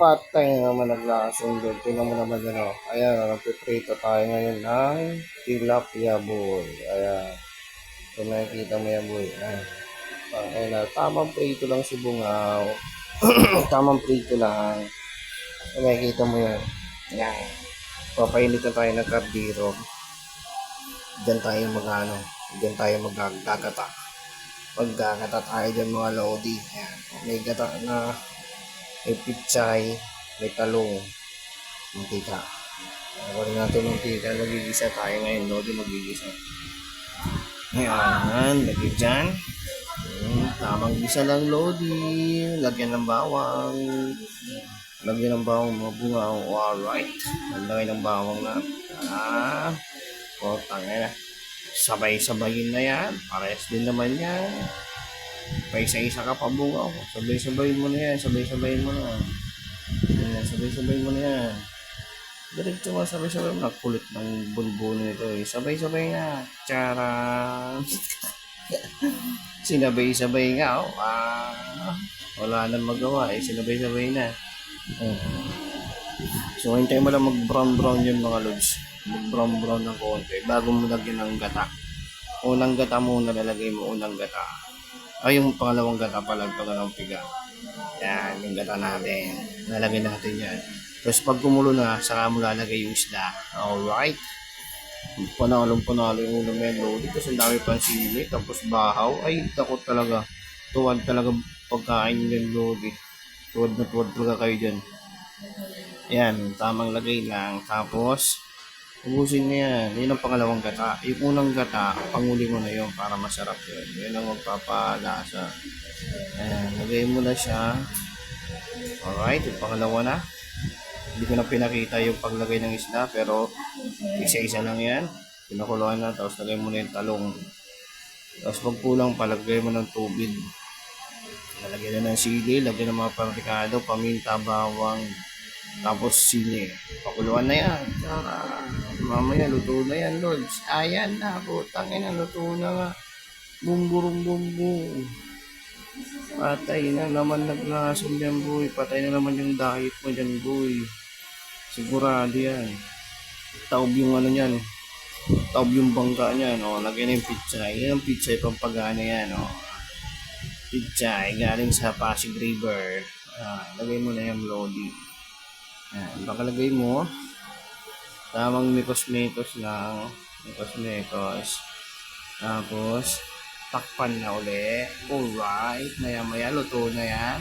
Patay na naman naglasong doon. Tingnan mo naman yan o. Ayan, nagpiprito tayo ngayon ng tilapia boy. Ayan. Kung nakikita mo yan boy. Ayan. Ayan na. Tamang prito lang si Bungaw. Tamang prito lang. Kung nakikita mo yan. Ayan. Papainit na tayo ng kardiro. Diyan tayo mag ano. Diyan tayo maggagata. Maggagata tayo dyan mga lodi. Ayan. May gata na may pichay, may talong, mantika. Rin natin mantika, magigisa tayo ngayon, Lodi, magigisa. Ayan, lagyan dyan. Hmm, tamang gisa lang, Lodi. Lagyan ng bawang. Lagyan ng bawang mga bunga. Oh, alright. Lagyan ng bawang na. Ah, o, tangay na. Sabay-sabayin na yan. Parehas din naman yan. Pa isa-isa ka pa bunga. Sabay-sabayin mo na yan. Sabay-sabayin mo na. Ayan, sabay-sabayin mo na yan. Diretso mo, sabay-sabay mo. Kulit ng bulbuno nito eh. Sabay-sabay na. Charan. Sinabay-sabay nga. Oh. Ah, wala nang magawa eh. Sinabay-sabay na. Oh. So, hintayin mo lang mag-brown-brown yung mga lods. Mag-brown-brown ng konti bago mo lagyan ng gata. Unang gata muna lalagay mo, unang gata. Ay, yung pangalawang gata pala, pangalawang piga. Yan, yung gata natin. Lalagay natin yan. Tapos pag kumulo na, saka mo lalagay yung isda. Alright. Panalong panalo yung ulam yan, Lodi. Kasi ang dami pang sili, tapos bahaw. Ay, takot talaga. Tuwad talaga pagkain yan, Lodi. Tuwad na tuwad talaga kayo dyan. Yan, tamang lagay lang. Tapos, ubusin na yan. Yan ang pangalawang gata. Yung unang gata, panguli mo na yun para masarap yun. Yan ang magpapalasa. Ayan, lagay mo na siya. Alright, yung pangalawa na. Hindi ko na pinakita yung paglagay ng isda, pero isa-isa lang yan. Pinakuluan na, tapos lagay mo na yung talong. Tapos pag kulang pa, lagay mo ng tubig. Lalagyan na ng sili, lagyan ng mga partikado, paminta, bawang, tapos sili. Pakuluan na yan. Tara. Mamaya, luto na yan, Lods. Ayan na, putang ina, luto na nga. Bumburong bumbong. Patay na naman naglasong yan, boy. Patay na naman yung diet mo dyan, boy. Sigurado yan. Taob yung ano yan. Taob yung bangka niyan. O, lagyan na yung pizza. Yan ang pizza, pampagana yan. O. Pizza, galing sa Pasig River. Ah, lagay mo na yung lodi. Yan, pakalagay mo. Tamang mikos-mikos lang. Mikos-mikos. Tapos, takpan na uli. Alright. Maya-maya, luto na yan.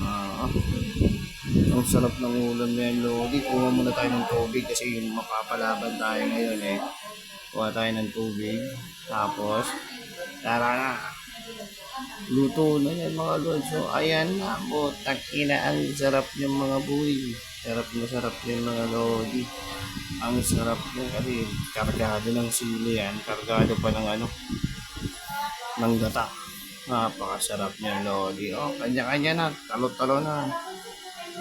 Ah, ang sarap ng ulam na Lodi. Kuha muna tayo ng tubig kasi yung mapapalaban tayo ngayon eh. Kuha tayo ng tubig. Tapos, tara na. Luto na yan mga Lord. So, ayan na. Butang ina. Ang sarap ng mga buhay. Sarap na sarap yung mga Lodi. Ang sarap ng kasi kargado ng sili yan. Kargado pa ng ano ng gata. Napakasarap niya, Lodi. Oh, kanya-kanya na. Talo-talo na.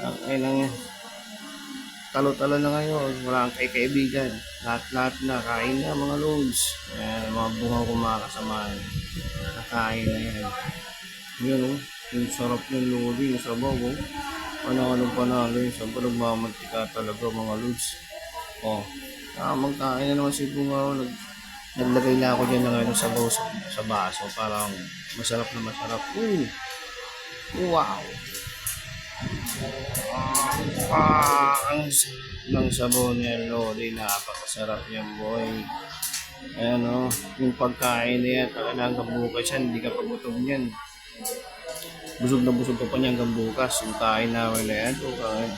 Ang inang talo-talo na ngayon. Wala kang kaibigan. Lahat-lahat na. Kain na mga loads. Ayan, mga bunga kumakasama. Nakain na yan. Yun oh. Yung sarap ng Lodi. Yung sabaw oh. Ano-anong panalo yung sabaw. Nagmamantika talaga mga loads. Oh. Ah, magkain na naman si Bunga. Nag, naglagay na ako dyan ng ano, sabaw sa, sa baso. Parang masarap na masarap. Ooh. Wow. Ah, ang ng sabaw niya, Lodi. Napakasarap yan, boy. Ayan o, yung pagkain niya, talaga hanggang bukas yan, hindi ka pagutom yan. Busog na busog ka pa niya hanggang bukas. Yung kain namin na yan, so, kain.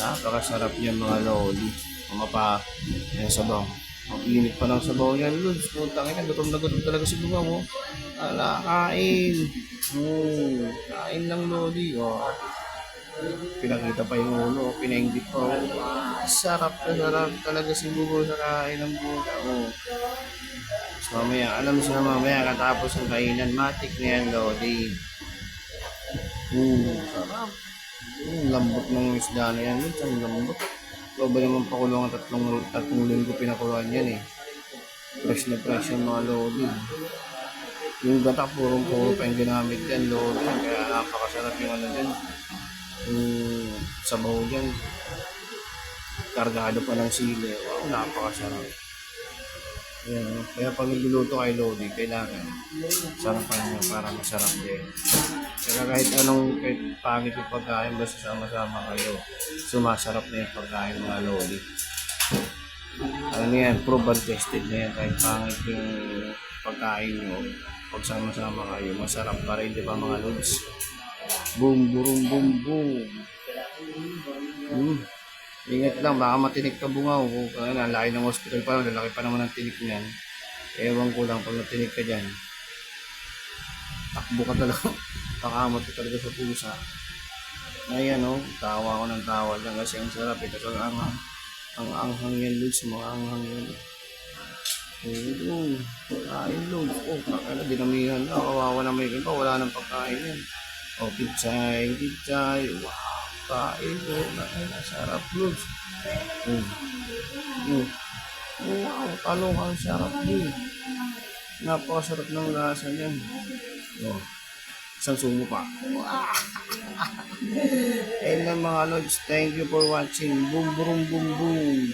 Napakasarap yan mga Lodi. Mga pa, yung sabaw. Ang init pa ng sabaw niya, Lods. Puntang ina, gutom na gutom talaga si Bunga mo. Ala, kain. Hmm, kain ng Lodi. Oh. Pinakita pa yung ulo, pinainggit pa. Oh. Sarap na sarap talaga si Bugo sa kain ng buka. Oh. So, mamaya, alam siya mamaya katapos ng kainan, matik na yan, Lodi. Hmm, sarap. Hmm, lambot ng isda na yan. Ang lambot. Ito ba naman pakulong ang tatlong, tatlong linggo pinakuluan yan eh. Fresh na fresh yung mga Lodi. Yung gata, purong puro pa yung ginamit yan, Lodi. Kaya napakasarap yung ano dyan. Yung sabaw dyan. Kargado pa ng sili. Wow, napakasarap. Ayan, no? Kaya pag nagluluto kay Lodi, kailangan sarapan niya para masarap din. Kaya kahit anong kahit pangit yung pagkain, basta sama-sama kayo, sumasarap na yung pagkain mga Lodi. Ano yan, proof and tested na yan. Kahit pangit yung pagkain nyo, pag sama-sama kayo, masarap pa rin, di ba mga Lods? Boom, boom, boom, boom. Hmm. Ingat lang, baka matinik ka bungaw. Kung ano, ang laki ng hospital pa, lalaki pa naman ang tinik niyan. Ewan ko lang, pag natinik ka dyan, takbo ka talaga. Takamot ka talaga sa pusa. Ngayon, oh, tawa ko ng tawa lang kasi ang sarap ito. Ang anghang, ang anghang yan, Lods, mga anghang yan. Oo, pagkain, Lods. Oh, kakala, dinamihan na. Kawawa na may iba, wala nang pagkain yan. Oh, pitsay, pitsay. Wow, kain ko. Ay, sarap, Lods. Mm. Mm. Wow, talong ang sarap din. Napakasarap ng lasa niyan. Oh, isang sumo pa. And then mga lods, thank you for watching. Boom, boom, boom, boom.